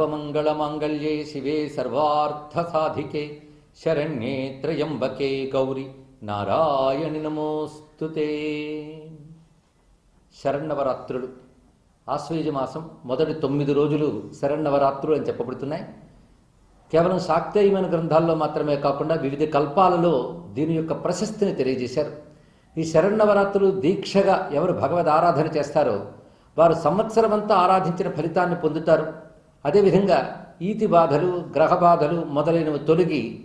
సర్వమంగళమాంగళ్యే శివే సర్వార్థసాధికే. శరణ్యే త్రయంబకే గౌరి. నారాయణి నమోస్తుతే శరణవరాత్రులు ఆశ్వయుజ మాసం మొదటి తొమ్మిది రోజులు శరణవరాత్రులు అని చెప్పబడుతున్నాయి. కేవలం శాక్తేయమైన గ్రంథాల్లో మాత్రమే కాకుండా వివిధ కల్పాలలో దీని యొక్క ప్రశస్తిని తెలియజేశారు. ఈ శరణవరాత్రులు దీక్షగా ఎవరు భగవద్ ఆరాధన చేస్తారో వారు సంవత్సరమంతా ఆరాధించిన ఫలితాన్ని పొందుతారు. అదేవిధంగా ఈతి బాధలు గ్రహ బాధలు మొదలైనవి తొలగి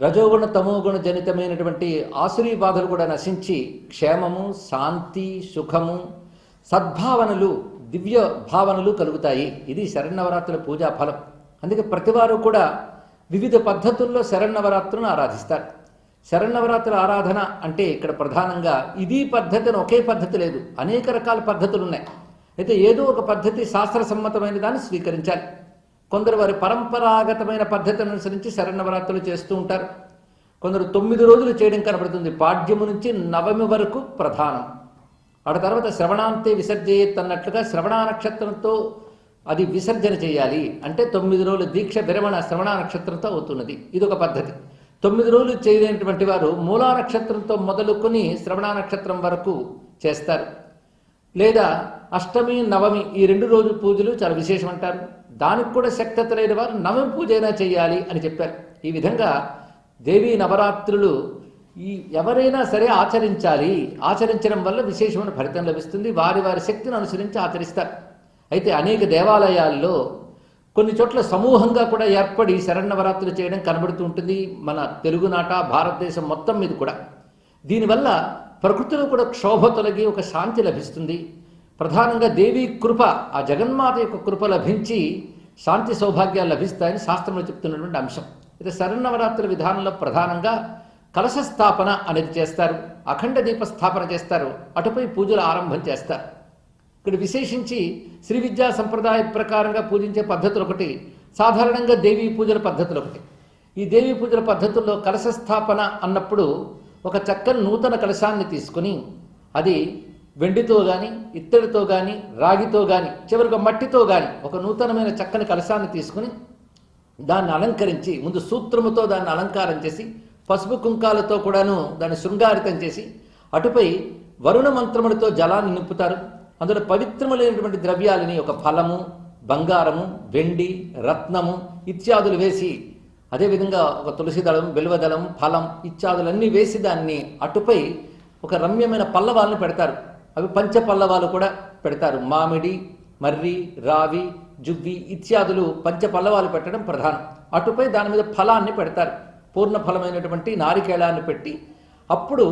రజోగుణ తమోగుణ జనితమైనటువంటి ఆసురీ బాధలు కూడా నశించి క్షేమము శాంతి సుఖము సద్భావనలు దివ్య భావనలు కలుగుతాయి. ఇది శరణవరాత్రుల పూజా ఫలం. అందుకే ప్రతివారు కూడా వివిధ పద్ధతుల్లో శరణవరాత్రులను ఆరాధిస్తారు. శరణవరాత్రుల ఆరాధన అంటే ఇక్కడ ప్రధానంగా ఇది పద్ధతి అని ఒకే పద్ధతి లేదు. అనేక రకాల పద్ధతులు ఉన్నాయి అయితే ఏదో ఒక పద్ధతి శాస్త్ర సమ్మతమైన దాన్ని స్వీకరించాలి. కొందరు వారి పరంపరాగతమైన పద్ధతిని అనుసరించి శరణవరాత్రులు చేస్తూ ఉంటారు. కొందరు తొమ్మిది రోజులు చేయడం కనబడుతుంది. పాడ్యము నుంచి నవమి వరకు ప్రధానం. ఆడ తర్వాత శ్రవణాంతే విసర్జయత్ అన్నట్లుగా శ్రవణ నక్షత్రంతో అది విసర్జన చేయాలి. అంటే తొమ్మిది రోజులు దీక్ష విరమణ శ్రవణ నక్షత్రంతో అవుతున్నది. ఇది ఒక పద్ధతి. తొమ్మిది రోజులు చేయలేనటువంటి వారు మూలా నక్షత్రంతో మొదలుకొని శ్రవణ నక్షత్రం వరకు చేస్తారు. లేదా అష్టమి నవమి ఈ రెండు రోజు పూజలు చాలా విశేషం అంటారు దానికి కూడా శక్తత లేని వారు నవమి పూజ అయినా చేయాలి అని చెప్పారు. ఈ విధంగా దేవీ నవరాత్రులు ఈ ఎవరైనా సరే ఆచరించాలి. ఆచరించడం వల్ల విశేషమైన ఫలితం లభిస్తుంది. వారి వారి శక్తిని అనుసరించి ఆచరిస్తారు. అయితే అనేక దేవాలయాల్లో కొన్ని చోట్ల సమూహంగా కూడా ఏర్పడి శరణవరాత్రులు చేయడం కనబడుతూ ఉంటుంది. మన తెలుగునాట భారతదేశం మొత్తం మీద కూడా. దీనివల్ల ప్రకృతిలో కూడా క్షోభ తొలగి ఒక శాంతి లభిస్తుంది. ప్రధానంగా దేవీ కృప ఆ జగన్మాత యొక్క కృప లభించి శాంతి సౌభాగ్యాలు లభిస్తాయని శాస్త్రంలో చెప్తున్నటువంటి అంశం. అయితే శరణవరాత్రుల విధానంలో ప్రధానంగా కలశ స్థాపన అనేది చేస్తారు. అఖండ దీప స్థాపన చేస్తారు. అటుపై పూజలు ఆరంభం చేస్తారు. ఇక్కడ విశేషించి శ్రీ విద్యా సంప్రదాయ ప్రకారంగా పూజించే పద్ధతులు ఒకటి సాధారణంగా దేవీ పూజల పద్ధతులు ఒకటి. ఈ దేవీ పూజల పద్ధతుల్లో కలశ స్థాపన అన్నప్పుడు ఒక చక్కని నూతన కలశాన్ని తీసుకుని అది వెండితో కానీ ఇత్తడితో కానీ రాగితో కానీ చివరికి మట్టితో కానీ ఒక నూతనమైన చక్కని కలశాన్ని తీసుకుని దాన్ని అలంకరించి ముందు సూత్రముతో దాన్ని అలంకారం చేసి పసుపు కుంకాలతో కూడాను దాన్ని శృంగారితం చేసి అటుపై వరుణ మంత్రములతో జలాన్ని నింపుతారు. అందులో పవిత్రములైనటువంటి ద్రవ్యాలని ఒక ఫలము బంగారము వెండి రత్నము ఇత్యాదులు వేసి అదేవిధంగా ఒక తులసి దళం ఫలం ఇత్యాదులన్నీ వేసి దాన్ని అటుపై ఒక రమ్యమైన పల్లవాలను పెడతారు. అవి పంచ పల్లవాలు కూడా పెడతారు. మామిడి మర్రి రావి జువ్వి ఇత్యాదులు పంచ పల్లవాలు పెట్టడం ప్రధానం. అటుపై దాని మీద ఫలాన్ని పెడతారు. పూర్ణ ఫలమైనటువంటి నారికేళాన్ని పెట్టి అప్పుడు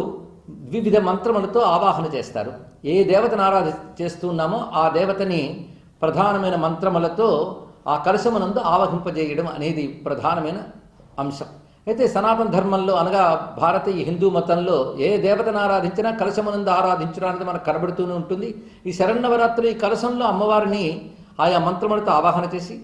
వివిధ మంత్రములతో ఆవాహన చేస్తారు. ఏ దేవతను ఆరాధన చేస్తున్నామో ఆ దేవతని ప్రధానమైన మంత్రములతో ఆ కలశమునందు ఆవహింపజేయడం అనేది ప్రధానమైన అంశం. అయితే సనాతన ధర్మంలో అనగా భారతీయ హిందూ మతంలో ఏ దేవతను ఆరాధించినా కలశమునందు ఆరాధించడం అనేది మనకు కనబడుతూనే ఉంటుంది. ఈ శరణవరాత్రులు ఈ కలశంలో అమ్మవారిని ఆయా మంత్రములతో ఆవాహన చేసి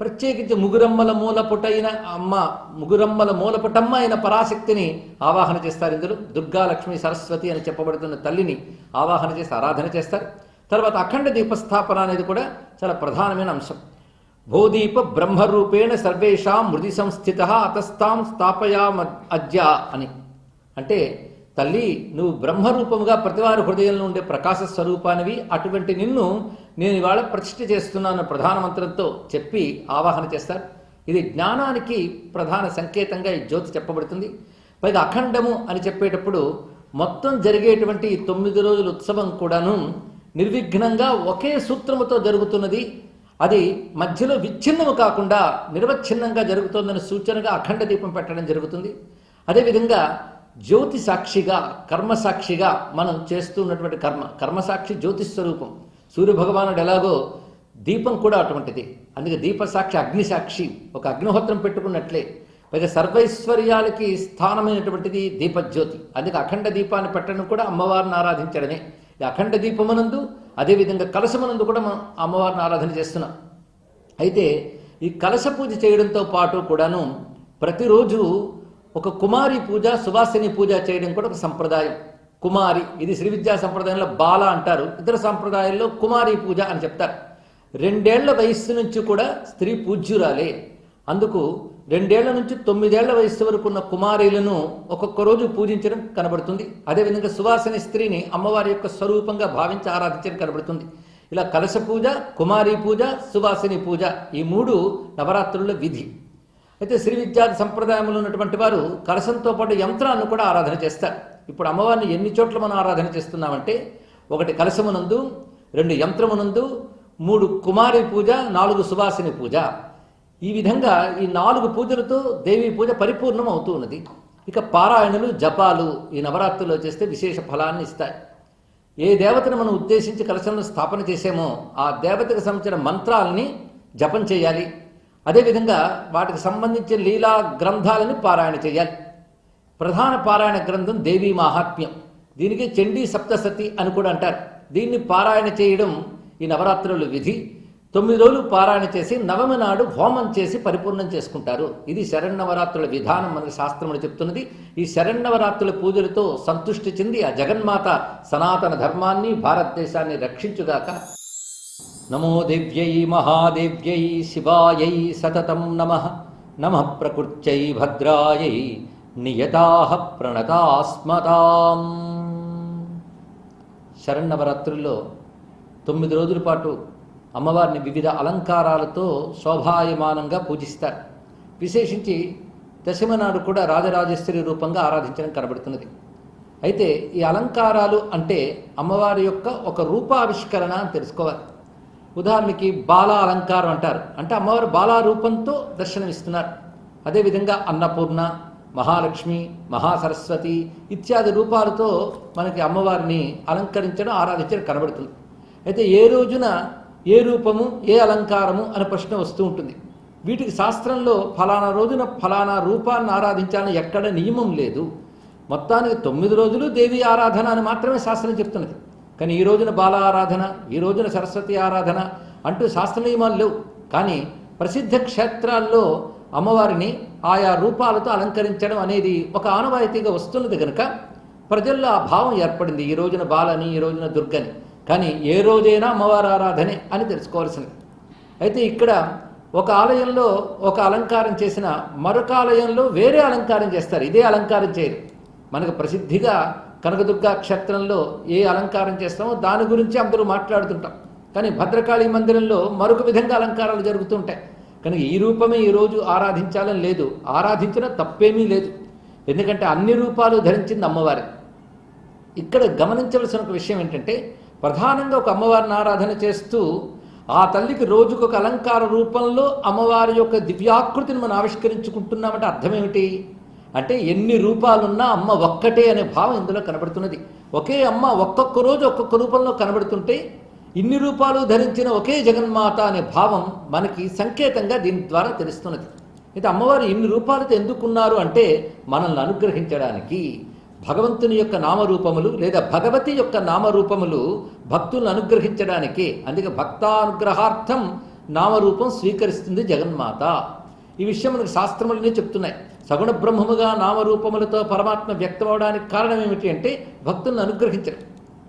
ప్రత్యేకించి ముగురమ్మల మూలపుటైన అమ్మ ముగురమ్మల మూలపుటమ్మ అయిన పరాశక్తిని ఆవాహన చేస్తారు ఇందులో. దుర్గా లక్ష్మి సరస్వతి అని చెప్పబడుతున్న తల్లిని ఆవాహన చేసి ఆరాధన చేస్తారు. తర్వాత అఖండ దీపస్థాపన అనేది కూడా చాలా ప్రధానమైన అంశం. భూదీప బ్రహ్మరూపేణ సర్వేషాం మృది సంస్థిత అతస్తాం స్థాపయామ అద్య అని. అంటే తల్లి నువ్వు బ్రహ్మరూపముగా ప్రతివారి హృదయంలో ఉండే ప్రకాశ స్వరూపానివి అటువంటి నిన్ను నేను ఇవాళ ప్రతిష్ఠ చేస్తున్నాను ప్రధానమంత్రంతో చెప్పి ఆవాహన చేస్తారు. ఇది జ్ఞానానికి ప్రధాన సంకేతంగా ఈ జ్యోతి చెప్పబడుతుంది. పైగా అఖండము అని చెప్పేటప్పుడు మొత్తం జరిగేటువంటి ఈ తొమ్మిది రోజుల ఉత్సవం కూడాను నిర్విఘ్నంగా ఒకే సూత్రముతో జరుగుతున్నది అది మధ్యలో విచ్ఛిన్నము కాకుండా నిర్వచ్ఛిన్నంగా జరుగుతోందని సూచనగా అఖండ దీపం పెట్టడం జరుగుతుంది. అదేవిధంగా జ్యోతి సాక్షిగా కర్మ సాక్షిగా మనం చేస్తున్నటువంటి కర్మ కర్మసాక్షి జ్యోతి స్వరూపం సూర్యభగవానుడు ఎలాగో దీపం కూడా అటువంటిది. అందుకే దీపసాక్షి అగ్నిసాక్షి ఒక అగ్నిహోత్రం పెట్టుకున్నట్లే. పైగా సర్వైశ్వర్యాలకి స్థానమైనటువంటిది దీపజ్యోతి. అందుకే అఖండ దీపాన్ని పెట్టడం కూడా అమ్మవారిని ఆరాధించడమే. ఈ అఖండ దీపమునందు అదేవిధంగా కలశమునందు కూడా మనం అమ్మవారిని ఆరాధన చేస్తున్నాం. అయితే ఈ కలశ పూజ చేయడంతో పాటు కూడాను ప్రతిరోజు ఒక కుమారి పూజ సువాసిని పూజ చేయడం కూడా ఒక సంప్రదాయం. కుమారి ఇది శ్రీ విద్యా సంప్రదాయంలో బాల అంటారు. ఇతర సంప్రదాయాల్లో కుమారి పూజ అని చెప్తారు. రెండేళ్ళ వయస్సు నుంచి కూడా స్త్రీ పూజ్యురాలే. అందుకు రెండేళ్ళ నుంచి తొమ్మిదేళ్ళ వయస్సు వరకు ఉన్న కుమారీలను ఒక్కొక్క రోజు పూజించడం కనబడుతుంది. అదేవిధంగా సువాసని స్త్రీని అమ్మవారి యొక్క స్వరూపంగా భావించి ఆరాధించడం కనబడుతుంది. ఇలా కలశ పూజ కుమారి పూజ సువాసిని పూజ ఈ మూడు నవరాత్రుల విధి. అయితే శ్రీ విద్యార్థి సంప్రదాయంలో ఉన్నటువంటి వారు కలశంతో పాటు యంత్రాలను కూడా ఆరాధన చేస్తారు. ఇప్పుడు అమ్మవారిని ఎన్ని చోట్ల మనం ఆరాధన చేస్తున్నామంటే ఒకటి కలశమునందు రెండు యంత్రమునందు మూడు కుమారి పూజ నాలుగు సువాసిని పూజ. ఈ విధంగా ఈ నాలుగు పూజలతో దేవి పూజ పరిపూర్ణం అవుతూ ఉన్నది. ఇక పారాయణలు జపాలు ఈ నవరాత్రుల్లో చేస్తే విశేష ఫలాన్ని ఇస్తాయి. ఏ దేవతను మనం ఉద్దేశించి కలశంలో స్థాపన చేసామో ఆ దేవతకు సంబంధించిన మంత్రాలని జపం చేయాలి. అదేవిధంగా వాటికి సంబంధించిన లీలా గ్రంథాలను పారాయణ చేయాలి. ప్రధాన పారాయణ గ్రంథం దేవీ మాహాత్మ్యం. దీనికి చండీ సప్తసతి అని కూడా అంటారు. దీన్ని పారాయణ చేయడం ఈ నవరాత్రుల విధి. తొమ్మిది రోజులు పారాయణ చేసి నవమి నాడు హోమం చేసి పరిపూర్ణం చేసుకుంటారు. ఇది శరణవరాత్రుల విధానం మనకి శాస్త్రములు చెప్తున్నది. ఈ శరణవరాత్రుల పూజలతో సంతుష్టి చెంది ఆ జగన్మాత సనాతన ధర్మాన్ని భారతదేశాన్ని రక్షించుగాక. నమో దివ్యై మహాదేవ్యై శివాయై సతతం నమ. నమ ప్రకృత్యై భద్రాయై నియతా ప్రణతాస్మతాం. శరణవరాత్రుల్లో తొమ్మిది రోజుల పాటు అమ్మవారిని వివిధ అలంకారాలతో శోభాయమానంగా పూజిస్తారు. విశేషించి దశమ నాడు కూడా రాజరాజేశ్వరి రూపంగా ఆరాధించడం కనబడుతున్నది. అయితే ఈ అలంకారాలు అంటే అమ్మవారి యొక్క ఒక రూపావిష్కరణ అని తెలుసుకోవాలి. ఉదాహరణకి బాల అలంకారం అంటారు. అంటే అమ్మవారు బాలా రూపంతో దర్శనమిస్తున్నారు. అదేవిధంగా అన్నపూర్ణ మహాలక్ష్మి మహాసరస్వతి ఇత్యాది రూపాలతో మనకి అమ్మవారిని అలంకరించడం ఆరాధించడం కనబడుతుంది. అయితే ఏ రోజున ఏ రూపము ఏ అలంకారము అనే ప్రశ్న వస్తూ ఉంటుంది. వీటికి శాస్త్రంలో ఫలానా రోజున ఫలానా రూపాన్ని ఆరాధించాలని ఎక్కడ నియమం లేదు. మొత్తానికి తొమ్మిది రోజులు దేవి ఆరాధన అని మాత్రమే శాస్త్రం చెప్తున్నది. కానీ ఈ రోజున బాల ఆరాధన ఈ రోజున సరస్వతి ఆరాధన అంటూ శాస్త్ర నియమాలు లేవు. కానీ ప్రసిద్ధ క్షేత్రాల్లో అమ్మవారిని ఆయా రూపాలతో అలంకరించడం అనేది ఒక ఆనవాయితీగా వస్తున్నది కనుక ప్రజల్లో ఆ భావం ఏర్పడింది. ఈ రోజున బాలని ఈ రోజున దుర్గని. కానీ ఏ రోజైనా అమ్మవారి ఆరాధనే అని తెలుసుకోవాల్సింది. అయితే ఇక్కడ ఒక ఆలయంలో ఒక అలంకారం చేసిన మరొక ఆలయంలో వేరే అలంకారం చేస్తారు. ఇదే అలంకారం చేయరు. మనకు ప్రసిద్ధిగా కనకదుర్గ క్షేత్రంలో ఏ అలంకారం చేస్తామో దాని గురించి అందరూ మాట్లాడుతుంటాం. కానీ భద్రకాళి మందిరంలో మరొక విధంగా అలంకారాలు జరుగుతుంటాయి. కనుక ఈ రూపమే ఈరోజు ఆరాధించాలని లేదు. ఆరాధించిన తప్పేమీ లేదు. ఎందుకంటే అన్ని రూపాలు ధరించింది అమ్మవారి. ఇక్కడ గమనించవలసిన ఒక విషయం ఏంటంటే ప్రధానంగా ఒక అమ్మవారిని ఆరాధన చేస్తూ ఆ తల్లికి రోజుకు ఒక అలంకార రూపంలో అమ్మవారి యొక్క దివ్యాకృతిని మనం ఆవిష్కరించుకుంటున్నామంటే అర్థం ఏమిటి అంటే ఎన్ని రూపాలున్నా అమ్మ ఒక్కటే అనే భావం ఇందులో కనబడుతున్నది. ఒకే అమ్మ ఒక్కొక్క రోజు ఒక్కొక్క రూపంలో కనబడుతుంటే ఇన్ని రూపాలు ధరించిన ఒకే జగన్మాత అనే భావం మనకి సంకేతంగా దీని ద్వారా తెలుస్తున్నది. అయితే అమ్మవారు ఇన్ని రూపాలతో ఎందుకున్నారు అంటే మనల్ని అనుగ్రహించడానికి భగవంతుని యొక్క నామరూపములు లేదా భగవతి యొక్క నామరూపములు భక్తులను అనుగ్రహించడానికి అందుకే భక్తానుగ్రహార్థం నామరూపం స్వీకరిస్తుంది జగన్మాత. ఈ విషయం మనకు శాస్త్రములనే చెప్తున్నాయి. సగుణ బ్రహ్మముగా నామరూపములతో పరమాత్మ వ్యక్తమవడానికి కారణం ఏమిటి అంటే భక్తులను అనుగ్రహించడం.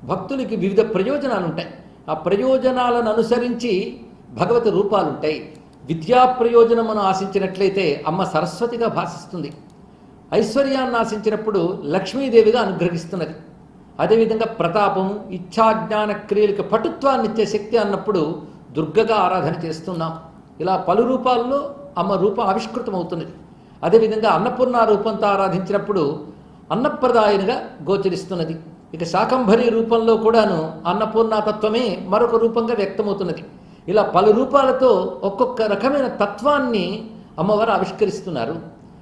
భక్తునికి వివిధ ప్రయోజనాలు ఉంటాయి ఆ ప్రయోజనాలను అనుసరించి భగవతి రూపాలుంటాయి. విద్యా ప్రయోజనమును ఆశించినట్లయితే అమ్మ సరస్వతిగా భాషిస్తుంది. ఐశ్వర్యాన్ని ఆశించినప్పుడు లక్ష్మీదేవిగా అనుగ్రహిస్తున్నది. అదేవిధంగా ప్రతాపము ఇచ్ఛాజ్ఞాన క్రియలకు పటుత్వాన్ని ఇచ్చే శక్తి అన్నప్పుడు దుర్గగా ఆరాధన చేస్తున్నాం. ఇలా పలు రూపాల్లో అమ్మ రూపం ఆవిష్కృతమవుతున్నది. అదేవిధంగా అన్నపూర్ణ రూపంతో ఆరాధించినప్పుడు అన్నప్రదాయనిగా గోచరిస్తున్నది. ఇక శాకంభరి రూపంలో కూడాను అన్నపూర్ణతత్వమే మరొక రూపంగా వ్యక్తమవుతున్నది. ఇలా పలు రూపాలతో ఒక్కొక్క రకమైన తత్వాన్ని అమ్మవారు ఆవిష్కరిస్తున్నారు.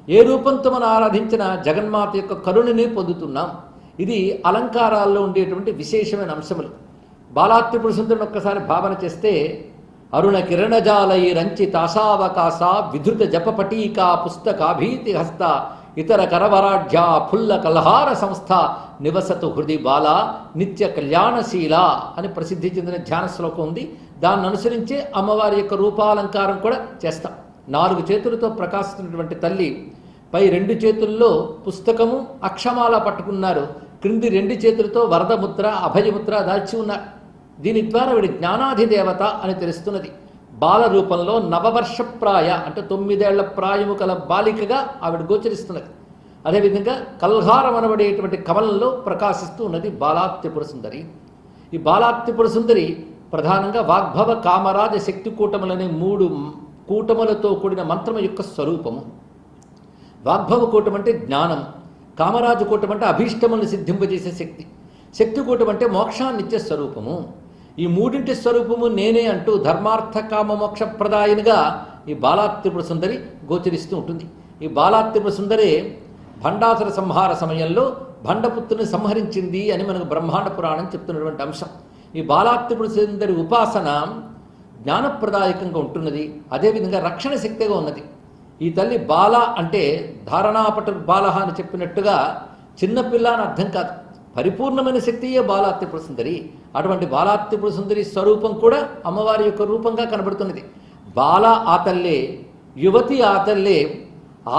ఏ రూపంతో మనం ఆరాధించిన జగన్మాత యొక్క కరుణని పొందుతున్నాం. ఇది అలంకారాల్లో ఉండేటువంటి విశేషమైన అంశములు. బాలాత్రిపుడు సుందరుని ఒక్కసారి భావన చేస్తే అరుణ కిరణజాలై రంచి ఆశావకాశ విధృత జపపటీకా పుస్తకాభీతి హస్త ఇతర కరవరాఢ్య ఫుల్ల కలహార సంస్థ నివసతు హృది బాల నిత్య కళ్యాణశీల అని ప్రసిద్ధి చెందిన ధ్యాన శ్లోకం ఉంది. దాన్ని అనుసరించే అమ్మవారి యొక్క రూపాలంకారం కూడా చేస్తాం. నాలుగు చేతులతో ప్రకాశిస్తున్నటువంటి తల్లి పై రెండు చేతుల్లో పుస్తకము అక్షమాల పట్టుకున్నారు. క్రింది రెండు చేతులతో వరదముద్ర అభయముద్ర దాల్చి ఉన్నారు దీని ద్వారా వీడి జ్ఞానాధిదేవత అని తెలుస్తున్నది. బాల రూపంలో నవవర్షప్రాయ అంటే తొమ్మిదేళ్ళ ప్రాయము కల బాలికగా ఆవిడ గోచరిస్తున్నది. అదేవిధంగా కల్హారం అనబడేటువంటి కమలంలో ప్రకాశిస్తూ ఉన్నది బాలాత్యపుర సుందరి ఈ బాలాత్యపుర సుందరి ప్రధానంగా వాగ్భవ కామరాజ శక్తి కూటములనే మూడు కూటములతో కూడిన మంత్రము యొక్క స్వరూపము. వాగ్భవ కూటం అంటే జ్ఞానం కామరాజు కూటం అంటే అభీష్టములను సిద్ధింపజేసే శక్తి శక్తి కూటం అంటే మోక్షాన్నిచ్చే స్వరూపము. ఈ మూడింటి స్వరూపము నేనే అంటూ ధర్మార్థ కామ మోక్ష ప్రదాయనిగా ఈ బాలాత్రిపుర సుందరి గోచరిస్తూ ఉంటుంది. ఈ బాలాత్రిపుర సుందరే భండాసుర సంహార సమయంలో భండపుత్రుని సంహరించింది అని మనకు బ్రహ్మాండ పురాణం చెప్తున్నటువంటి అంశం. ఈ బాలాత్రిపుర సుందరి ఉపాసన జ్ఞానప్రదాయకంగా ఉంటున్నది అదేవిధంగా రక్షణ శక్తిగా ఉన్నది. ఈ తల్లి బాల అంటే ధారణాపట బాల అని చెప్పినట్టుగా చిన్నపిల్ల అని అర్థం కాదు. పరిపూర్ణమైన శక్తియే బాలాత్రిపుర సుందరి అటువంటి బాలాత్రిపుర సుందరి స్వరూపం కూడా అమ్మవారి యొక్క రూపంగా కనబడుతున్నది. బాల ఆ తల్లే యువతి ఆ తల్లే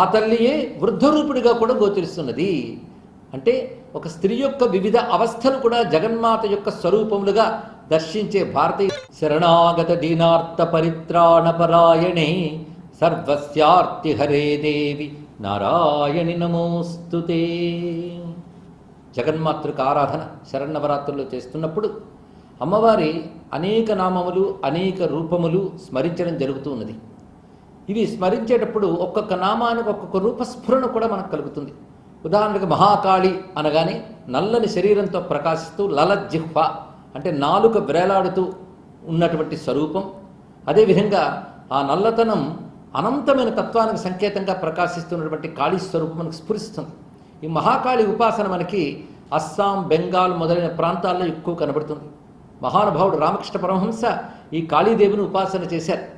ఆ తల్లియే వృద్ధరూపుడిగా కూడా గోచరిస్తున్నది. అంటే ఒక స్త్రీ యొక్క వివిధ అవస్థలు కూడా జగన్మాత యొక్క స్వరూపములుగా దర్శించే భారతీయ శరణాగత దీనార్థ పరిత్రాణ పరాయణే సర్వస్యార్తి హరే దేవి నారాయణి నమోస్తుతే జగన్మాతృక ఆరాధన శరణవరాత్రులు చేస్తున్నప్పుడు అమ్మవారి అనేక నామములు అనేక రూపములు స్మరించడం జరుగుతూ ఉన్నది. ఇవి స్మరించేటప్పుడు ఒక్కొక్క నామానికి ఒక్కొక్క రూపస్ఫురణ కూడా మనకు కలుగుతుంది. ఉదాహరణకు మహాకాళి అనగానే నల్లని శరీరంతో ప్రకాశిస్తూ లలజిహ్వ అంటే నాలుక బ్రేలాడుతూ ఉన్నటువంటి స్వరూపం. అదేవిధంగా ఆ నల్లతనం అనంతమైన తత్వానికి సంకేతంగా ప్రకాశిస్తున్నటువంటి కాళీ స్వరూపం మనకు స్ఫురిస్తుంది. ఈ మహాకాళి ఉపాసన మనకి అస్సాం బెంగాల్ మొదలైన ప్రాంతాల్లో ఎక్కువ కనబడుతుంది. మహానుభావుడు రామకృష్ణ పరమహంస ఈ కాళీదేవిని ఉపాసన చేశారు.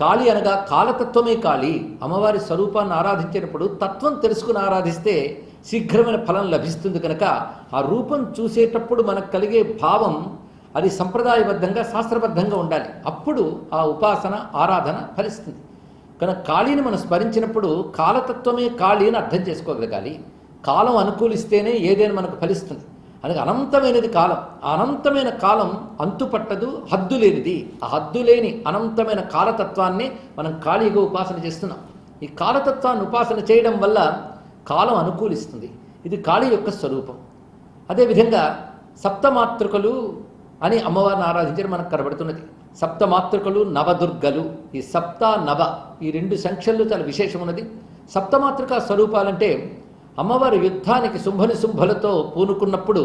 కాళి అనగా కాలతత్వమే కాళి. అమ్మవారి స్వరూపాన్ని ఆరాధించేటప్పుడు తత్వం తెలుసుకుని ఆరాధిస్తే శీఘ్రమైన ఫలం లభిస్తుంది కనుక ఆ రూపం చూసేటప్పుడు మనకు కలిగే భావం అది సంప్రదాయబద్ధంగా శాస్త్రబద్ధంగా ఉండాలి. అప్పుడు ఆ ఉపాసన ఆరాధన ఫలిస్తుంది. కనుక కాళీని మనం స్మరించినప్పుడు కాలతత్వమే కాళీ అని అర్థం చేసుకోగలగాలి. కాలం అనుకూలిస్తేనే ఏదైనా మనకు ఫలిస్తుంది. అనగా అనంతమైనది కాలం. ఆ అనంతమైన కాలం అంతుపట్టదు హద్దు లేనిది. ఆ హద్దు లేని అనంతమైన కాలతత్వాన్ని మనం ఖాళీగా ఉపాసన చేస్తున్నాం. ఈ కాలతత్వాన్ని ఉపాసన చేయడం వల్ల కాలం అనుకూలిస్తుంది. ఇది కాళీ యొక్క స్వరూపం. అదేవిధంగా సప్తమాతృకలు అని అమ్మవారిని ఆరాధించడం మనకు కనబడుతున్నది. సప్తమాతృకలు నవదుర్గలు ఈ సప్త నవ ఈ రెండు సంఖ్యలు చాలా విశేషం ఉన్నది. సప్తమాతృక స్వరూపాలంటే అమ్మవారి యుద్ధానికి శుంభని శుంభలతో పూనుకున్నప్పుడు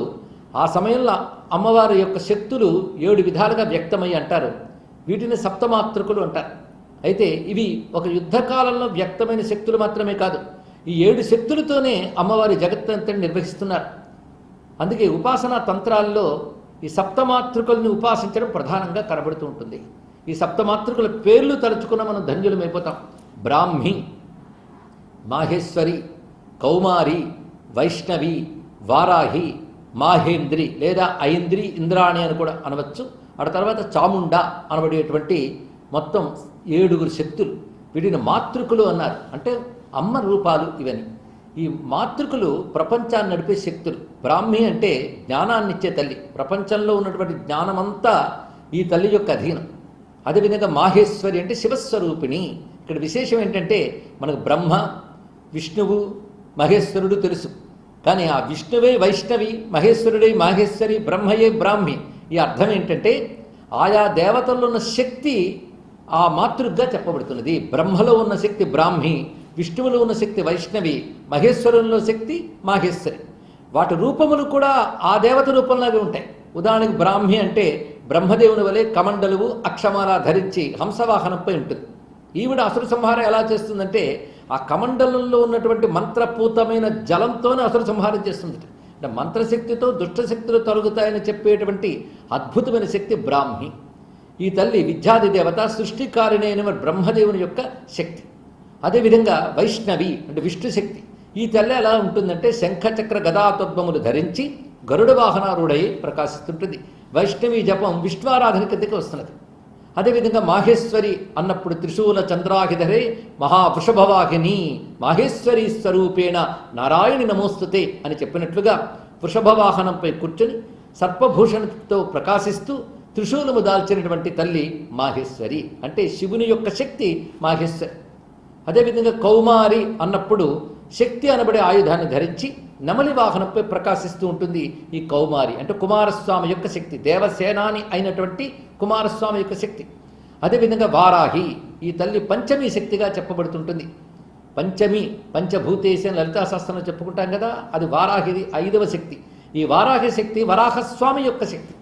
ఆ సమయంలో అమ్మవారి యొక్క శక్తులు ఏడు విధాలుగా వ్యక్తమై అంటారు. వీటిని సప్తమాతృకులు అంటారు. అయితే ఇవి ఒక యుద్ధకాలంలో వ్యక్తమైన శక్తులు మాత్రమే కాదు. ఈ ఏడు శక్తులతోనే అమ్మవారి జగత్తంతని నిర్వహిస్తున్నారు. అందుకే ఉపాసనా తంత్రాల్లో ఈ సప్తమాతృకల్ని ఉపాసించడం ప్రధానంగా కనబడుతూ ఉంటుంది. ఈ సప్తమాతృకుల పేర్లు తలుచుకున్న మనం ధన్యులమైపోతాం బ్రాహ్మి మాహేశ్వరి కౌమారి వైష్ణవి వారాహి మాహేంద్రి లేదా ఐంద్రి ఇంద్రాణి అని కూడా అనవచ్చు. ఆ తర్వాత చాముండ అనబడేటువంటి మొత్తం ఏడుగురు శక్తులు వీటిని మాతృకులు అన్నారు. అంటే అమ్మ రూపాలు ఇవని. ఈ మాతృకులు ప్రపంచాన్ని నడిపే శక్తులు. బ్రాహ్మి అంటే జ్ఞానాన్నిచ్చే తల్లి. ప్రపంచంలో ఉన్నటువంటి జ్ఞానమంతా ఈ తల్లి యొక్క అధీనం. అదేవిధంగా మాహేశ్వరి అంటే శివస్వరూపిణి. ఇక్కడ విశేషం ఏంటంటే మనకు బ్రహ్మ విష్ణువు మహేశ్వరుడు తెలుసు. కానీ ఆ విష్ణువే వైష్ణవి మహేశ్వరుడే మాహేశ్వరి బ్రహ్మయే బ్రాహ్మి. ఈ అర్థం ఏంటంటే ఆయా దేవతల్లో ఉన్న శక్తి ఆ మాతృగ్గా చెప్పబడుతున్నది. బ్రహ్మలో ఉన్న శక్తి బ్రాహ్మి. విష్ణువులో ఉన్న శక్తి వైష్ణవి మహేశ్వరంలో శక్తి మాహేశ్వరి. వాటి రూపములు కూడా ఆ దేవత రూపంలాగే ఉంటాయి. ఉదాహరణకు బ్రాహ్మి అంటే బ్రహ్మదేవుని వలె కమండలువు అక్షమాల ధరించి హంసవాహనంపై ఉంటుంది. ఈవిడ అసుర సంహారం ఎలా చేస్తుందంటే ఆ కమండలంలో ఉన్నటువంటి మంత్రపూతమైన జలంతోనే అసుర సంహారం చేస్తుంది. అంటే మంత్రశక్తితో దుష్టశక్తులు తొలగుతాయని చెప్పేటువంటి అద్భుతమైన శక్తి బ్రాహ్మి. ఈ తల్లి విద్యాది దేవత సృష్టికారిణి అయిన బ్రహ్మదేవుని యొక్క శక్తి. అదేవిధంగా వైష్ణవి అంటే విష్ణుశక్తి. ఈ తల్లి ఎలా ఉంటుందంటే శంఖచక్ర గదాతత్వములు ధరించి గరుడ వాహనారుడై ప్రకాశిస్తుంటుంది. వైష్ణవి జపం విష్ణువారాధన కిందకి వస్తున్నది. అదేవిధంగా మాహేశ్వరి అన్నప్పుడు త్రిశూల చంద్రాహిధరే మహావృషభవాహిని మాహేశ్వరి స్వరూపేణ నారాయణి నమోస్తుతే అని చెప్పినట్లుగా వృషభవాహనంపై కూర్చొని సర్పభూషణతో ప్రకాశిస్తూ త్రిశూలము దాల్చినటువంటి తల్లి మాహేశ్వరి. అంటే శివుని యొక్క శక్తి మాహేశ్వరి. అదేవిధంగా కౌమారి అన్నప్పుడు శక్తి అనబడే ఆయుధాన్ని ధరించి నమలి వాహనంపై ప్రకాశిస్తూ ఉంటుంది ఈ కౌమారి. అంటే కుమారస్వామి యొక్క శక్తి దేవసేనాని అయినటువంటి కుమారస్వామి యొక్క శక్తి. అదేవిధంగా వారాహి ఈ తల్లి పంచమీ శక్తిగా చెప్పబడుతుంటుంది. పంచమి పంచభూతేశ లలితా శాస్త్రంలో చెప్పుకుంటాం కదా అది వారాహిది ఐదవ శక్తి. ఈ వారాహి శక్తి వరాహస్వామి యొక్క శక్తి.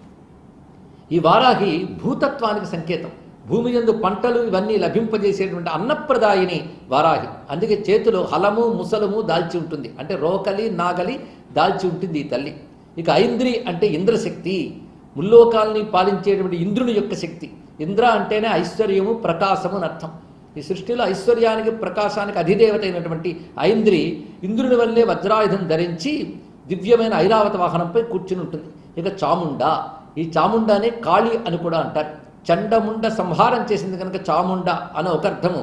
ఈ వారాహి భూతత్వానికి సంకేతం. భూమి యందు పంటలు ఇవన్నీ లభింపజేసేటువంటి అన్నప్రదాయిని వారాహి. అందుకే చేతిలో హలము ముసలము దాల్చి ఉంటుంది. అంటే రోకలి నాగలి దాల్చి ఉంటుంది ఈ తల్లి. ఇక ఐంద్రి అంటే ఇంద్రశక్తి. ముల్లోకాల్ని పాలించేటువంటి ఇంద్రుని యొక్క శక్తి. ఇంద్ర అంటేనే ఐశ్వర్యము ప్రకాశము అని అర్థం. ఈ సృష్టిలో ఐశ్వర్యానికి ప్రకాశానికి అధిదేవత అయినటువంటి ఐంద్రి ఇంద్రుని వల్లే వజ్రాయుధం ధరించి దివ్యమైన ఐరావత వాహనంపై కూర్చుని ఉంటుంది. ఇక చాముండ. ఈ చాముండానే కాళి అని కూడా అంటారు. చండముండ సంహారం చేసింది కనుక చాముండ అని ఒక అర్థము.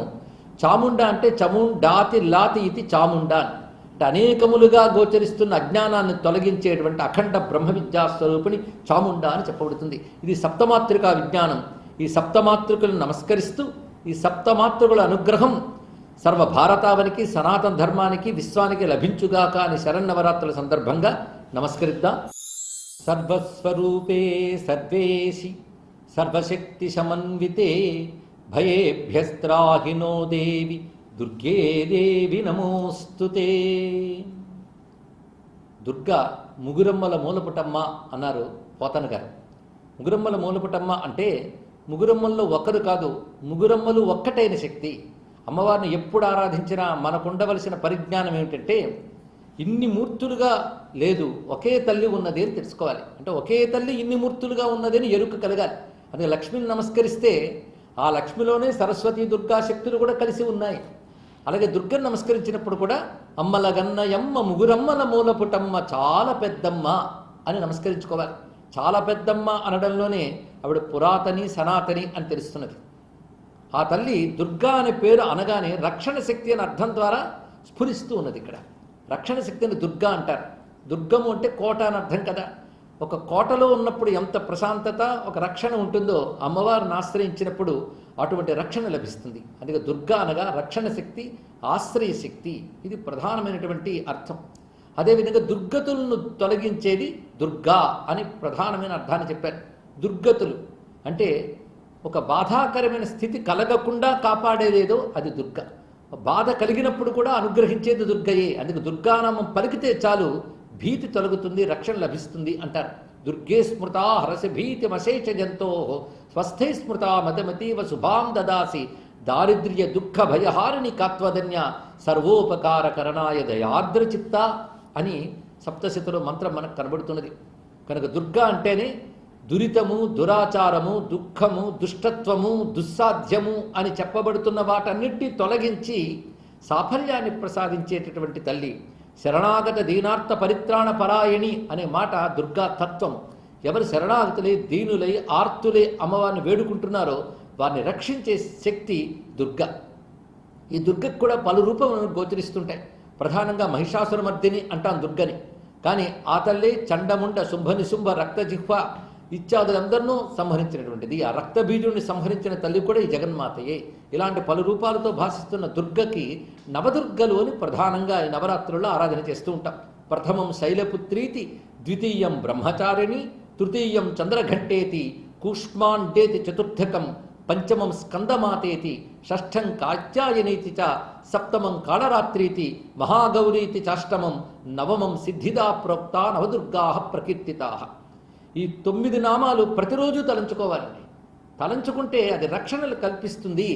చాముండ అంటే చముండాతి లాతి ఇది చాముండ అంటే అనేకములుగా గోచరిస్తున్న అజ్ఞానాన్ని తొలగించేటువంటి అఖండ బ్రహ్మ విద్యా స్వరూపిణి చాముండ అని చెప్పబడుతుంది. ఇది సప్తమాతృకా విజ్ఞానం. ఈ సప్తమాతృకులను నమస్కరిస్తూ ఈ సప్తమాతృకుల అనుగ్రహం సర్వ భారతావనికి సనాతన ధర్మానికి విశ్వానికి లభించుగాక అని శరన్నవరాత్రుల సందర్భంగా నమస్కరిద్దాం. సర్వస్వరూపే సర్వేషి సర్వశక్తి సమన్వితే భయేభ్యస్త్రాహినో దేవి దుర్గే దేవి నమోస్తుతే దుర్గా ముగురమ్మల మూలపుటమ్మ అన్నారు పోతన గారు ముగురమ్మల మూలపుటమ్మ అంటే ముగురమ్మల్లో ఒక్కరు కాదు ముగురమ్మలు ఒక్కటైన శక్తి. అమ్మవారిని ఎప్పుడు ఆరాధించినా మనకుండవలసిన పరిజ్ఞానం ఏమిటంటే ఇన్ని మూర్తులుగా లేదు ఒకే తల్లి ఉన్నది అని తెలుసుకోవాలి. అంటే ఒకే తల్లి ఇన్ని మూర్తులుగా ఉన్నదని ఎరుక కలగాలి. అందుకే లక్ష్మిని నమస్కరిస్తే ఆ లక్ష్మిలోనే సరస్వతి దుర్గా శక్తులు కూడా కలిసి ఉన్నాయి. అలాగే దుర్గను నమస్కరించినప్పుడు కూడా అమ్మల గన్నయమ్మ ముగురమ్మల మూలపుటమ్మ చాలా పెద్దమ్మ అని నమస్కరించుకోవాలి. చాలా పెద్దమ్మ అనడంలోనే ఆవిడ పురాతని సనాతని అని తెలుస్తున్నది. ఆ తల్లి దుర్గా అనే పేరు అనగానే రక్షణ శక్తి అనే అర్థం ద్వారా స్ఫురిస్తూ ఉన్నది ఇక్కడ. రక్షణ శక్తిని దుర్గా అంటారు. దుర్గము అంటే కోట అని అర్థం కదా. ఒక కోటలో ఉన్నప్పుడు ఎంత ప్రశాంతత ఒక రక్షణ ఉంటుందో అమ్మవారిని ఆశ్రయించినప్పుడు అటువంటి రక్షణ లభిస్తుంది. అందుకే దుర్గా అనగా రక్షణ శక్తి ఆశ్రయ శక్తి. ఇది ప్రధానమైనటువంటి అర్థం. అదేవిధంగా దుర్గతులను తొలగించేది దుర్గా అని ప్రధానమైన అర్థాన్ని చెప్పారు. దుర్గతులు అంటే ఒక బాధాకరమైన స్థితి కలగకుండా కాపాడేదేదో అది దుర్గ. బాధ కలిగినప్పుడు కూడా అనుగ్రహించేది దుర్గయే. అందుకు దుర్గానామం పలికితే చాలు భీతి తొలగుతుంది రక్షణ లభిస్తుంది అంటారు. దుర్గే స్మృతా హరసి భీతిమశేష జంతో స్వస్థే స్మృత మతమతీవ శుభాం దదాసి దారిద్ర్య దుఃఖ భయహారిణి కాత్వధన్య సర్వోపకార కరణాయ దయార్ద్ర చిత్త అని సప్తశతిలో మంత్రం మనకు కనబడుతున్నది. కనుక దుర్గా అంటేనే దురితము దురాచారము దుఃఖము దుష్టత్వము దుస్సాధ్యము అని చెప్పబడుతున్న వాటన్నిటినీ తొలగించి సాఫల్యాన్ని ప్రసాదించేటటువంటి తల్లి శరణాగత దీనార్థ పరిత్రాణ పరాయణి అనే మాట దుర్గా తత్వం. ఎవరు శరణాగతులై దీనులై ఆర్తులై అమ్మవారిని వేడుకుంటున్నారో వారిని రక్షించే శక్తి దుర్గ. ఈ దుర్గకు కూడా పలు రూపములను గోచరిస్తుంటాయి. ప్రధానంగా మహిషాసురమర్దిని అంటాం దుర్గని. కానీ ఆ తల్లి చండముండ శుంభ నిశుంభ రక్తజిహ్వ ఇత్యాదులందరినూ సంహరించినటువంటిది. ఆ రక్తబీజుడిని సంహరించిన తల్లి కూడా ఈ జగన్మాతయే. ఇలాంటి పలు రూపాలతో భాషిస్తున్న దుర్గకి నవదుర్గలు అని ప్రధానంగా నవరాత్రుల్లో ఆరాధన చేస్తూ ఉంటాం. ప్రథమం శైలపుత్రీతి ద్వితీయం బ్రహ్మచారిణి తృతీయం చంద్రఘంటేతి కూష్మాండేతి చతుర్థకం పంచమం స్కందమాతేతి షష్ఠం కాత్యాయనీతి చ సప్తమం కాళరాత్రీతి మహాగౌరీతి చాష్టమం నవమం సిద్ధిదా ప్రోక్త నవదుర్గా ప్రకీర్తితా. ఈ తొమ్మిది నామాలు ప్రతిరోజు తలంచుకోవాలండి తలంచుకుంటే అది రక్షణలు కల్పిస్తుంది.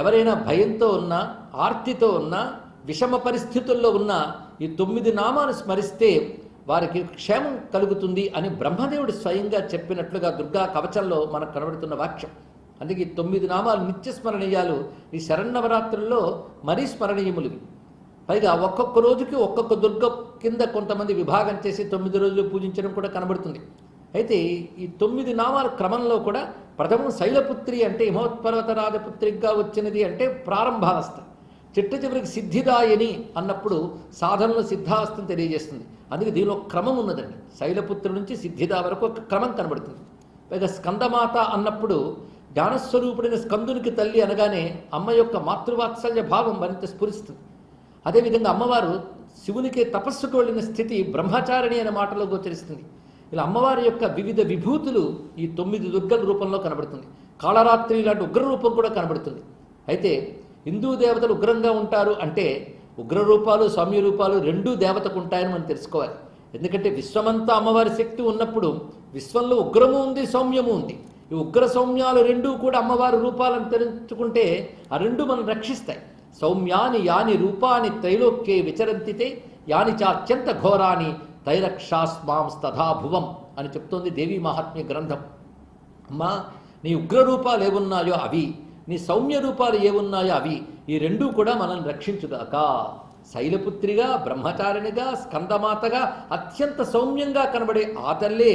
ఎవరైనా భయంతో ఉన్నా ఆర్తితో ఉన్నా విషమ పరిస్థితుల్లో ఉన్న ఈ తొమ్మిది నామాలు స్మరిస్తే వారికి క్షేమం కలుగుతుంది అని బ్రహ్మదేవుడు స్వయంగా చెప్పినట్లుగా దుర్గా కవచంలో మనకు కనబడుతున్న వాక్యం. అందుకే ఈ తొమ్మిది నామాలు నిత్య స్మరణీయాలు ఈ శరన్నవరాత్రుల్లో మరీ స్మరణీయములువి. పైగా ఒక్కొక్క రోజుకి ఒక్కొక్క దుర్గ కింద కొంతమంది విభాగం చేసి తొమ్మిది రోజులు పూజించడం కూడా కనబడుతుంది. అయితే ఈ తొమ్మిది నామాల క్రమంలో కూడా ప్రథమం శైలపుత్రి అంటే హిమోత్పర్వతరాజపుత్రిగా వచ్చినది అంటే ప్రారంభావస్థ. చిట్ట చివరికి సిద్ధిదాయని అన్నప్పుడు సాధనలో సిద్ధావస్థను తెలియజేస్తుంది. అందుకే దీనిలో క్రమం ఉన్నదండి. శైలపుత్రి నుంచి సిద్ధిదా వరకు ఒక క్రమం కనబడుతుంది. పైగా స్కందమాత అన్నప్పుడు జ్ఞానస్వరూపుడైన స్కందునికి తల్లి అనగానే అమ్మ యొక్క మాతృవాత్సల్య భావం మరింత స్ఫురిస్తుంది. అదేవిధంగా అమ్మవారు శివునికి తపస్సుకు వెళ్ళిన స్థితి బ్రహ్మచారిణి అనే మాటలో గోచరిస్తుంది. ఇలా అమ్మవారి యొక్క వివిధ విభూతులు ఈ తొమ్మిది దుర్గల రూపంలో కనబడుతుంది. కాళరాత్రి లాంటి ఉగ్ర రూపం కూడా కనబడుతుంది. అయితే హిందూ దేవతలు ఉగ్రంగా ఉంటారు అంటే ఉగ్ర రూపాలు సౌమ్య రూపాలు రెండూ దేవతకు ఉంటాయని మనం తెలుసుకోవాలి. ఎందుకంటే విశ్వమంతా అమ్మవారి శక్తి ఉన్నప్పుడు విశ్వంలో ఉగ్రము ఉంది సౌమ్యము ఉంది. ఈ ఉగ్ర సౌమ్యాలు రెండూ కూడా అమ్మవారి రూపాలను తెలుసుకుంటే ఆ రెండు మనం రక్షిస్తాయి. సౌమ్యాని యాని రూపాని త్రైలోక్యే విచరంతితే యాని చాత్యంత ఘోరాని తైరక్షాస్మాంస్తథా భువం అని చెప్తోంది దేవీ మహాత్మ్య గ్రంథం. అమ్మా నీ ఉగ్రరూపాలు ఏమున్నాయో అవి నీ సౌమ్య రూపాలు ఏమున్నాయో అవి ఈ రెండూ కూడా మనల్ని రక్షించుగాక. శైలపుత్రిగా బ్రహ్మచారిణిగా స్కందమాతగా అత్యంత సౌమ్యంగా కనబడే ఆ తల్లే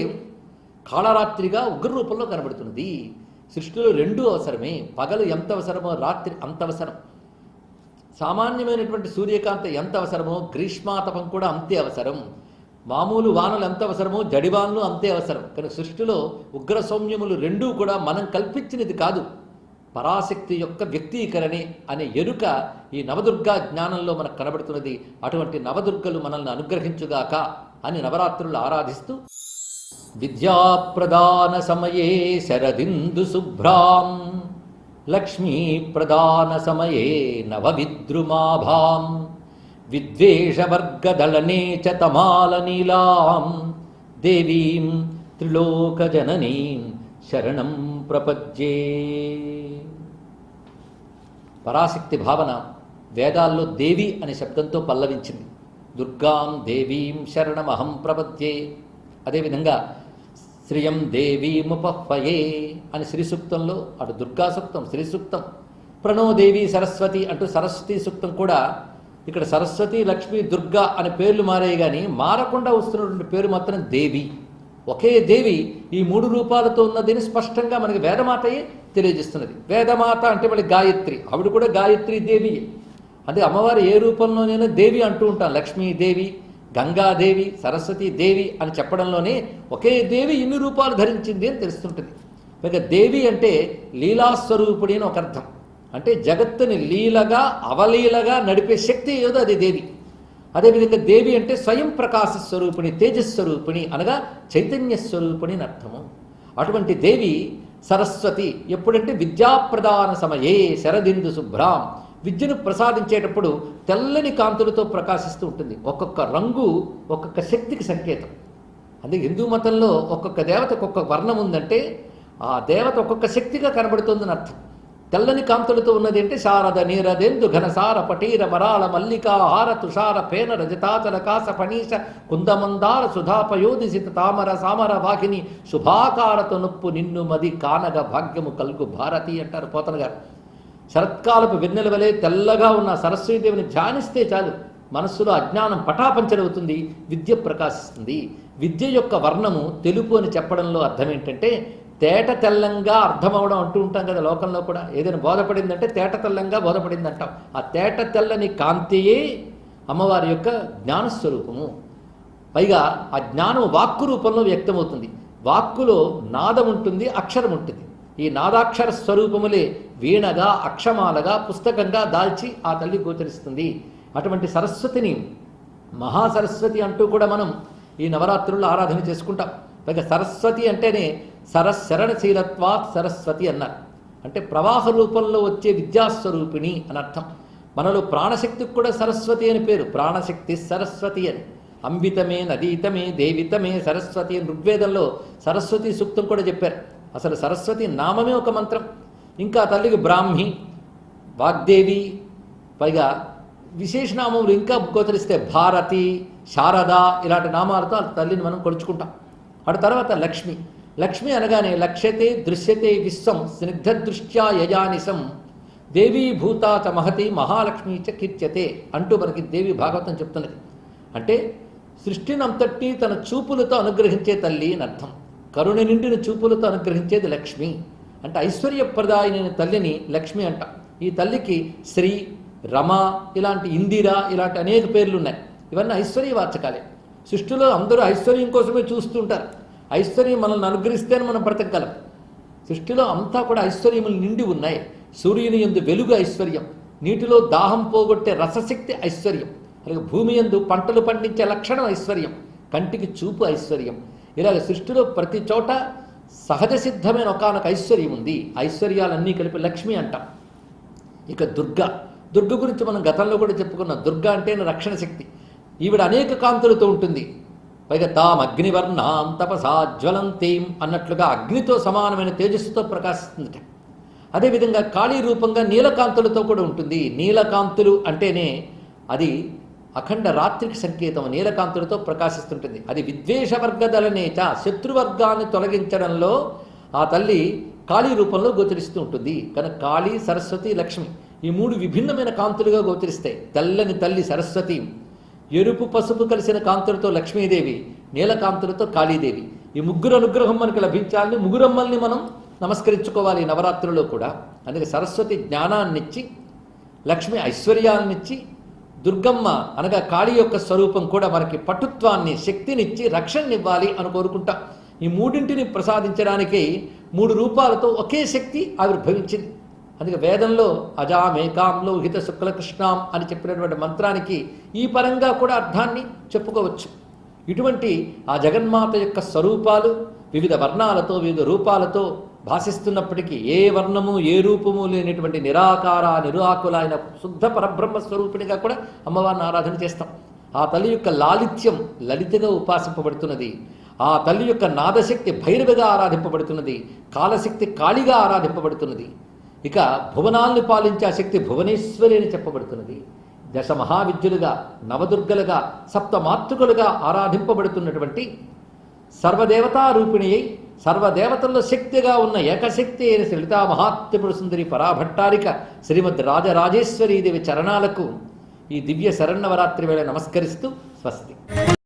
కాళరాత్రిగా ఉగ్ర రూపంలో కనబడుతున్నది. సృష్టిలో రెండూ అవసరమే పగలు ఎంత అవసరమో రాత్రి అంత అవసరం సామాన్యమైనటువంటి సూర్యకాంతి ఎంత అవసరమో గ్రీష్మాతపం కూడా అంతే అవసరం. మామూలు వానలు ఎంత అవసరమో జడివానలు అంతే అవసరం. కానీ సృష్టిలో ఉగ్ర సౌమ్యములు రెండూ కూడా మనం కల్పించినది కాదు. పరాశక్తి యొక్క వ్యక్తీకరణే అనే ఎరుక ఈ నవదుర్గా జ్ఞానంలో మనకు కనబడుతున్నది. అటువంటి నవదుర్గలు మనల్ని అనుగ్రహించుగాక అని నవరాత్రులు ఆరాధిస్తూ విద్యాప్రదాన సమయే శరదిందు శుభ్రాం లక్ష్మీ ప్రధాన సమయే నవవిద్రుమాభాం. విద్వేషవర్గదళనే చ తమాలనీలాం. దేవీం త్రిలోకజననీం శరణం ప్రపజ్యే పరాశక్తి భావన వేదాల్లో దేవి అనే శబ్దంతో పల్లవించింది. దుర్గాం దేవీం శరణమహం ప్రపద్యే. అదేవిధంగా శ్రియం దేవీముపహ్వయే అని శ్రీ సూక్తంలో అటు దుర్గా సూక్తం శ్రీ సూక్తం ప్రణో దేవి సరస్వతి అంటూ సరస్వతి సూక్తం కూడా ఇక్కడ సరస్వతి లక్ష్మి దుర్గా అనే పేర్లు మారాయి కానీ మారకుండా వస్తున్నటువంటి పేరు మాత్రం దేవి. ఒకే దేవి ఈ మూడు రూపాలతో ఉన్నదని స్పష్టంగా మనకి వేదమాతయే తెలియజేస్తున్నది. వేదమాత అంటే మళ్ళీ గాయత్రి. ఆవిడ కూడా గాయత్రి దేవి. అంటే అమ్మవారు ఏ రూపంలోనైనా దేవి అంటూ ఉంటాం. లక్ష్మీదేవి గంగాదేవి సరస్వతి దేవి అని చెప్పడంలోనే ఒకే దేవి ఇన్ని రూపాలు ధరించింది అని తెలుస్తుంటుంది. పైగా దేవి అంటే లీలాస్వరూపుడి అని ఒక అర్థం. అంటే జగత్తుని లీలగా అవలీలగా నడిపే శక్తి ఏదో అది దేవి. అదేవిధంగా దేవి అంటే స్వయం ప్రకాశ స్వరూపిణి తేజస్వరూపిణి అనగా చైతన్య స్వరూపిణి అని అర్థము. అటువంటి దేవి సరస్వతి ఎప్పుడంటే విద్యాప్రదాన సమయే శరదిందు శుభ్రాం. విద్యను ప్రసాదించేటప్పుడు తెల్లని కాంతులతో ప్రకాశిస్తూ ఉంటుంది. ఒక్కొక్క రంగు ఒక్కొక్క శక్తికి సంకేతం. అందుకే హిందూ మతంలో ఒక్కొక్క దేవతకు ఒక్కొక్క వర్ణం ఉందంటే ఆ దేవత ఒక్కొక్క శక్తిగా కనబడుతుందని అర్థం. తెల్లని కాంతులతో ఉన్నది అంటే శారద నీరదెందు ఘనసార పటీర మరాళ మల్లికా హార తుషార పేన రజతాచల కాస ఫణీష కుందమందార సుధాపయోధిసిత తామర సామర వాహిని శుభాకారత నొప్పు నిన్ను మది కానగ భాగ్యము కలుగు భారతి అంటారు పోతన గారు. శరత్కాలపు వెన్నెల వలె తెల్లగా ఉన్న సరస్వతీదేవిని ధ్యానిస్తే చాలు. మనస్సులో అజ్ఞానం పటాపంచలవుతుంది విద్య ప్రకాశిస్తుంది. విద్య యొక్క వర్ణము తెలుపు అని చెప్పడంలో అర్థం ఏంటంటే తేట తెల్లంగా అర్థమవడం అంటూ ఉంటాం కదా లోకంలో కూడా. ఏదైనా బోధపడిందంటే తేట తెల్లంగా బోధపడింది అంటాం ఆ తేట తెల్లని కాంతియే అమ్మవారి యొక్క జ్ఞానస్వరూపము. పైగా ఆ జ్ఞానం వాక్కు రూపంలో వ్యక్తమవుతుంది. వాక్కులో నాదం ఉంటుంది అక్షరం ఉంటుంది. ఈ నాదాక్షర స్వరూపములే వీణగా అక్షమాలగా పుస్తకంగా దాల్చి ఆ తల్లి గోచరిస్తుంది. అటువంటి సరస్వతిని మహాసరస్వతి అంటూ కూడా మనం ఈ నవరాత్రుల్లో ఆరాధన చేసుకుంటాం. పైగా సరస్వతి అంటేనే సరశరణశీలత్వాత్ సరస్వతి అన్నారు. అంటే ప్రవాహ రూపంలో వచ్చే విద్యాస్వరూపిణి అని అర్థం. మనలో ప్రాణశక్తికి కూడా సరస్వతి అని పేరు. ప్రాణశక్తి సరస్వతి అని. అంబితమే నదీతమే దేవితమే సరస్వతి అని ఋగ్వేదంలో సరస్వతి సూక్తం కూడా చెప్పారు. అసలు సరస్వతి నామమే ఒక మంత్రం. ఇంకా తల్లికి బ్రాహ్మి వాగ్దేవి పైగా విశేషనామములు ఇంకా గోచరిస్తే భారతి శారద ఇలాంటి నామాలతో తల్లిని మనం కొలుచుకుంటాం. అటు తర్వాత లక్ష్మి. లక్ష్మి అనగానే లక్ష్యతే దృశ్యతే విశ్వం స్నిగ్ధ దృష్ట్యా యజానిసం దేవీభూత చ మహతి మహాలక్ష్మి చ కీర్త్యతే అంటూ మనకి దేవి భాగవతం చెప్తున్నది. అంటే సృష్టినంతటి తన చూపులతో అనుగ్రహించే తల్లి అని అర్థం. కరుణ నిండిన చూపులతో అనుగ్రహించేది లక్ష్మి. అంటే ఐశ్వర్యప్రదాయని తల్లిని లక్ష్మి అంట. ఈ తల్లికి శ్రీ రమ ఇలాంటి ఇందిర ఇలాంటి అనేక పేర్లు ఉన్నాయి ఇవన్నీ ఐశ్వర్యవాచకాలే. సృష్టిలో అందరూ ఐశ్వర్యం కోసమే చూస్తుంటారు. ఐశ్వర్యం మనల్ని అనుగ్రహిస్తేనే మనం బ్రతకగలం. సృష్టిలో అంతా కూడా ఐశ్వర్యములు నిండి ఉన్నాయి. సూర్యుని యందు వెలుగు ఐశ్వర్యం నీటిలో దాహం పోగొట్టే రసశక్తి ఐశ్వర్యం అలాగే భూమి యందు పంటలు పండించే లక్షణం ఐశ్వర్యం కంటికి చూపు ఐశ్వర్యం. ఇలాగ సృష్టిలో ప్రతి చోట సహజ సిద్ధమైన ఒకనొక ఐశ్వర్యం ఉంది. ఐశ్వర్యాలన్నీ కలిపి లక్ష్మి అంటాం. ఇక దుర్గ దుర్గ గురించి మనం గతంలో కూడా చెప్పుకున్నాం. దుర్గ అంటే రక్షణ శక్తి. ఈవిడ అనేక కాంతులతో ఉంటుంది. పైగా తాం అగ్నివర్ణాం తపసాజ్వలంతీం అన్నట్లుగా అగ్నితో సమానమైన తేజస్సుతో ప్రకాశిస్తుందట. అదేవిధంగా కాళీ రూపంగా నీలకాంతులతో కూడా ఉంటుంది. నీలకాంతులు అంటేనే అది అఖండ రాత్రికి సంకేతం. నీలకాంతులతో ప్రకాశిస్తుంటుంది. అది విద్వేషవర్గదలనేత శత్రువర్గాన్ని తొలగించడంలో ఆ తల్లి కాళీ రూపంలో గోచరిస్తూ ఉంటుంది. కనుక కాళీ సరస్వతి లక్ష్మి ఈ మూడు విభిన్నమైన కాంతులుగా గోచరిస్తాయి. తెల్లని తల్లి సరస్వతి ఎరుపు పసుపు కలిసిన కాంతులతో లక్ష్మీదేవి నీలకాంతులతో కాళీదేవి. ఈ ముగ్గురు అనుగ్రహం మనకు లభించాలని ముగ్గురమ్మల్ని మనం నమస్కరించుకోవాలి నవరాత్రుల్లో కూడా. అందుకే సరస్వతి జ్ఞానాన్నిచ్చి లక్ష్మి ఐశ్వర్యాన్నిచ్చి దుర్గమ్మ అనగా కాళీ యొక్క స్వరూపం కూడా మనకి పటుత్వాన్ని శక్తినిచ్చి రక్షణనివ్వాలి అని కోరుకుంటా. ఈ మూడింటిని ప్రసాదించడానికి మూడు రూపాలతో ఒకే శక్తి ఆవిర్భవించింది. అందుకే వేదంలో అజామేకాం లోహిత శుక్లకృష్ణాం అని చెప్పినటువంటి మంత్రానికి ఈ పరంగా కూడా అర్థాన్ని చెప్పుకోవచ్చు. ఇటువంటి ఆ జగన్మాత యొక్క స్వరూపాలు వివిధ వర్ణాలతో వివిధ రూపాలతో భాషిస్తున్నప్పటికీ ఏ వర్ణము ఏ రూపము లేనటువంటి నిరాకార నిరాకుల అయిన శుద్ధ పరబ్రహ్మ స్వరూపిణిగా కూడా అమ్మవారిని ఆరాధన చేస్తాం. ఆ తల్లి యొక్క లాలిత్యం లలితగా ఉపాసింపబడుతున్నది. ఆ తల్లి యొక్క నాదశక్తి భైరవిగా ఆరాధింపబడుతున్నది. కాలశక్తి కాళిగా ఆరాధింపబడుతున్నది. ఇక భువనాల్ని పాలించే ఆ శక్తి భువనేశ్వరి అని చెప్పబడుతున్నది. దశ మహావిద్యులుగా నవదుర్గలుగా సప్త మాతృకలుగా ఆరాధింపబడుతున్నటువంటి సర్వదేవతా రూపిణి అయి సర్వదేవతల్లో శక్తిగా ఉన్న ఏకశక్తి అయిన శ్రీలితా మహాత్రిపుర సుందరి పరాభట్టారిక శ్రీమద్ రాజరాజేశ్వరీదేవి చరణాలకు ఈ దివ్య శరణవరాత్రి వేళ నమస్కరిస్తూ స్వస్తి.